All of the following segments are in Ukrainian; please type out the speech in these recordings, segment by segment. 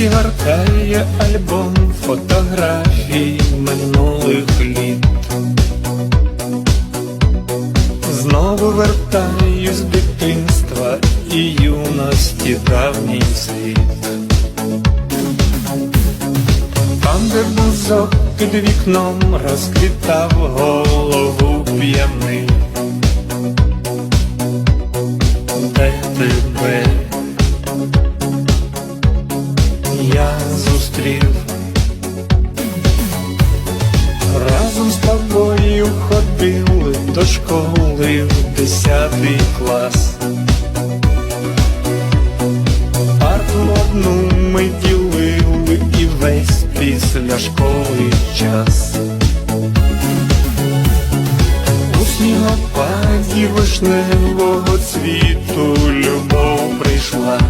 і гортає альбом фотографій минулих літ. Знову вертаюсь з дитинства і юності давній світ. Там, де бузок під вікном розквітав голову п'яний. Ходили до школи в десятий клас. Парту одну ми ділили і весь після школи час. У снігопаді вишневого цвіту любов прийшла.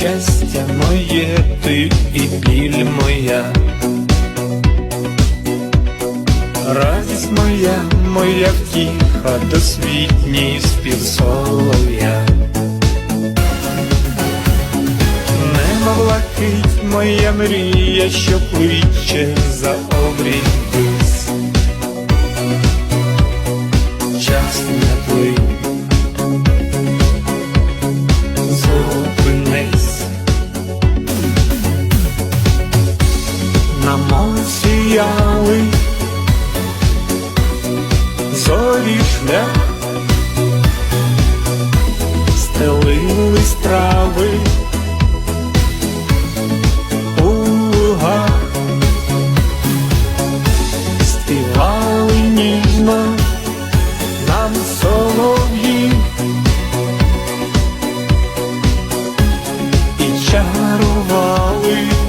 щастя моє, ти і біль моя, радість моя, моя втіха, досвітній співсолов'я, солов'я. Блакить моя мрія, що пличе за обрій вис. Час стояли, зорі шлях, стелили страви. У лугах, співали ніжно нам солов'ї. І чарували.